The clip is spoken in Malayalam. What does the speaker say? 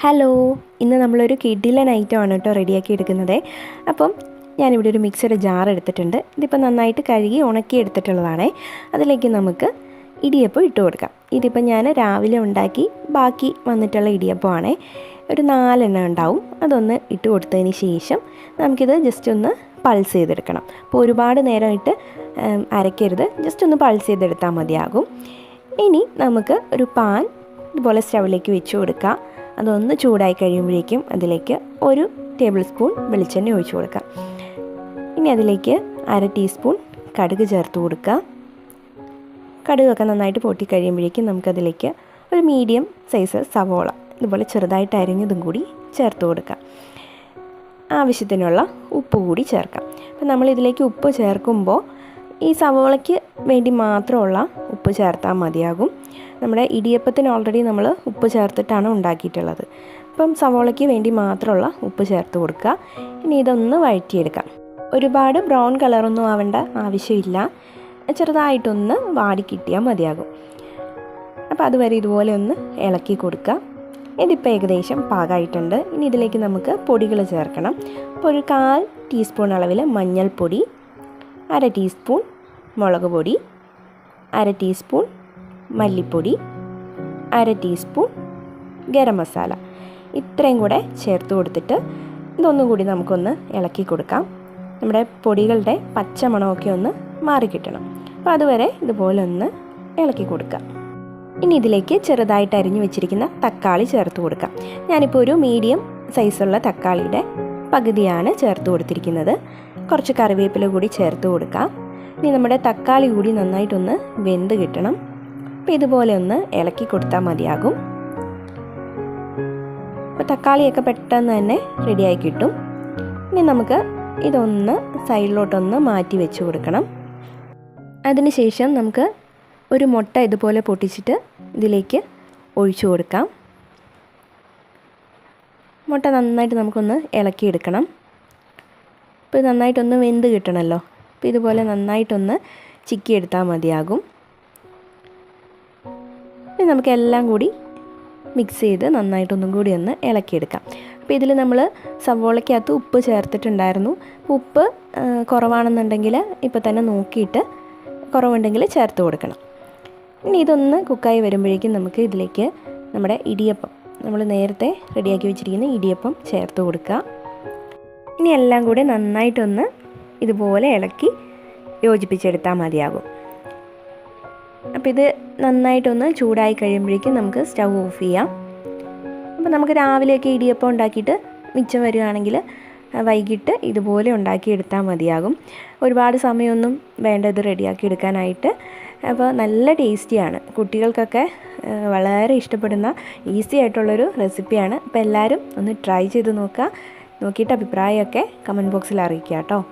ഹലോ ഇന്ന് നമ്മളൊരു കിഡിലൻ ഐറ്റമാണ് കേട്ടോ റെഡിയാക്കി എടുക്കുന്നത് അപ്പം ഞാനിവിടെ ഒരു മിക്സഡ് ജാർ എടുത്തിട്ടുണ്ട്. ഇതിപ്പോൾ നന്നായിട്ട് കഴുകി ഉണക്കി എടുത്തിട്ടുള്ളതാണേ അതിലേക്ക് നമുക്ക് ഇടിയപ്പം ഇട്ട് കൊടുക്കാം. ഇതിപ്പോൾ ഞാൻ രാവിലെ ഉണ്ടാക്കി ബാക്കി വന്നിട്ടുള്ള ഇടിയപ്പമാണേ. ഒരു നാലെണ്ണം ഉണ്ടാവും. അതൊന്ന് ഇട്ട് കൊടുത്തതിന് ശേഷം നമുക്കിത് ജസ്റ്റ് ഒന്ന് പൾസ് ചെയ്തെടുക്കണം. അപ്പോൾ ഒരുപാട് നേരം ഇട്ട് അരയ്ക്കരുത്. ജസ്റ്റ് ഒന്ന് പൾസ് ചെയ്തെടുത്താൽ മതിയാകും. ഇനി നമുക്ക് ഒരു പാൻ ഇതുപോലെ സ്റ്റവിലേക്ക് വെച്ച് കൊടുക്കുക അതൊന്ന് ചൂടായി കഴിയുമ്പോഴേക്കും അതിലേക്ക് ഒരു ടേബിൾ സ്പൂൺ വെളിച്ചെണ്ണ ഒഴിച്ചു കൊടുക്കാം ഇനി അതിലേക്ക് അര ടീസ്പൂൺ കടുക് ചേർത്ത് കൊടുക്കുക. കടുകൊക്കെ നന്നായിട്ട് പൊട്ടി കഴിയുമ്പോഴേക്കും നമുക്കതിലേക്ക് ഒരു മീഡിയം സൈസ് സവോള ഇതുപോലെ ചെറുതായിട്ട് അരിഞ്ഞതും കൂടി ചേർത്ത് കൊടുക്കാം ആവശ്യത്തിനുള്ള ഉപ്പ് കൂടി ചേർക്കാം. അപ്പം നമ്മൾ ഇതിലേക്ക് ഉപ്പ് ചേർക്കുമ്പോൾ ഈ സവോളയ്ക്ക് വേണ്ടി മാത്രമുള്ള ഉപ്പ് ചേർത്താൽ മതിയാകും. നമ്മുടെ ഇടിയപ്പത്തിന് ഓൾറെഡി നമ്മൾ ഉപ്പ് ചേർത്തിട്ടാണ് ഉണ്ടാക്കിയിട്ടുള്ളത്. അപ്പം സവോളയ്ക്ക് വേണ്ടി മാത്രമുള്ള ഉപ്പ് ചേർത്ത് കൊടുക്കുക. ഇനി ഇതൊന്ന് വഴറ്റിയെടുക്കാം. ഒരുപാട് ബ്രൗൺ കളറൊന്നും ആവേണ്ട ആവശ്യമില്ല. ചെറുതായിട്ടൊന്ന് വാടി കിട്ടിയാൽ മതിയാകും. അപ്പോൾ അതുവരെ ഇതുപോലെ ഒന്ന് ഇളക്കി കൊടുക്കുക. ഇതിപ്പോൾ ഏകദേശം പാകമായിട്ടുണ്ട്. ഇനി ഇതിലേക്ക് നമുക്ക് പൊടികൾ ചേർക്കണം. അപ്പോൾ ഒരു കാൽ ടീസ്പൂൺ അളവിൽ മഞ്ഞൾപ്പൊടി അര ടീസ്പൂൺ മുളക് പൊടി അര ടീസ്പൂൺ മല്ലിപ്പൊടി അര ടീസ്പൂൺ ഗരം മസാല. ഇത്രയും കൂടെ ചേർത്ത് കൊടുത്തിട്ട് ഇതൊന്നും കൂടി നമുക്കൊന്ന് ഇളക്കി കൊടുക്കാം. നമ്മുടെ പൊടികളുടെ പച്ചമണമൊക്കെ ഒന്ന് മാറിക്കിട്ടണം അപ്പോൾ അതുവരെ ഇതുപോലെ ഒന്ന് ഇളക്കി കൊടുക്കുക ഇനി ഇതിലേക്ക് ചെറുതായിട്ട് അരിഞ്ഞു വെച്ചിരിക്കുന്ന തക്കാളി ചേർത്ത് കൊടുക്കാം. ഞാനിപ്പോൾ ഒരു മീഡിയം സൈസുള്ള തക്കാളിയുടെ പകുതിയാണ് ചേർത്ത് കൊടുത്തിരിക്കുന്നത്. കുറച്ച് കറിവേപ്പില കൂടി ചേർത്ത് കൊടുക്കാം. ഇനി നമ്മുടെ തക്കാളി കൂടി നന്നായിട്ടൊന്ന് വെന്ത് കിട്ടണം. അപ്പോൾ ഇതുപോലെ ഒന്ന് ഇളക്കി കൊടുത്താൽ മതിയാകും. അപ്പോൾ തക്കാളിയൊക്കെ പെട്ടെന്ന് തന്നെ റെഡിയായി കിട്ടും. ഇനി നമുക്ക് ഇതൊന്ന് സൈഡിലോട്ടൊന്ന് മാറ്റി വെച്ച് കൊടുക്കണം. അതിനുശേഷം നമുക്ക് ഒരു മുട്ട ഇതുപോലെ പൊട്ടിച്ചിട്ട് ഇതിലേക്ക് ഒഴിച്ചു കൊടുക്കാം. മുട്ട നന്നായിട്ട് നമുക്കൊന്ന് ഇളക്കിയെടുക്കണം. ഇപ്പോൾ നന്നായിട്ടൊന്ന് വെന്ത് കിട്ടണമല്ലോ. അപ്പോൾ ഇതുപോലെ നന്നായിട്ടൊന്ന് ചിക്കി എടുത്താൽ മതിയാകും. ഇനി നമുക്കെല്ലാം കൂടി മിക്സ് ചെയ്ത് നന്നായിട്ടൊന്നും കൂടി ഒന്ന് ഇളക്കിയെടുക്കാം. അപ്പോൾ ഇതിൽ നമ്മൾ സവോളയ്ക്കകത്ത് ഉപ്പ് ചേർത്തിട്ടുണ്ടായിരുന്നു. ഉപ്പ് കുറവാണെന്നുണ്ടെങ്കിൽ ഇപ്പോൾ തന്നെ നോക്കിയിട്ട് കുറവുണ്ടെങ്കിൽ ചേർത്ത് കൊടുക്കണം. ഇനി ഇതൊന്ന് കുക്കായി വരുമ്പോഴേക്കും നമുക്ക് ഇതിലേക്ക് നമ്മുടെ ഇടിയപ്പം നമ്മൾ നേരത്തെ റെഡിയാക്കി വെച്ചിരിക്കുന്ന ഇടിയപ്പം ചേർത്ത് കൊടുക്കുക ഇനി എല്ലാം കൂടി നന്നായിട്ടൊന്ന് ഇതുപോലെ ഇളക്കി യോജിപ്പിച്ചെടുത്താൽ മതിയാകും. അപ്പോൾ ഇത് നന്നായിട്ടൊന്ന് ചൂടായി കഴിയുമ്പോഴേക്കും നമുക്ക് സ്റ്റൗ ഓഫ് ചെയ്യാം. അപ്പോൾ നമുക്ക് രാവിലെയൊക്കെ ഇടിയപ്പം ഉണ്ടാക്കിയിട്ട് മിച്ചം വരികയാണെങ്കിൽ വൈകിട്ട് ഇതുപോലെ ഉണ്ടാക്കിയെടുത്താൽ മതിയാകും. ഒരുപാട് സമയമൊന്നും വേണ്ട ഇത് റെഡിയാക്കി എടുക്കാനായിട്ട്. അപ്പോൾ നല്ല ടേസ്റ്റിയാണ്. കുട്ടികൾക്കൊക്കെ വളരെ ഇഷ്ടപ്പെടുന്ന ഈസി ആയിട്ടുള്ളൊരു റെസിപ്പിയാണ്. അപ്പോൾ എല്ലാവരും ഒന്ന് ട്രൈ ചെയ്ത് നോക്കുക. നോക്കിയിട്ട് അഭിപ്രായമൊക്കെ കമന്റ് ബോക്സിൽ അറിയിക്കുക കേട്ടോ.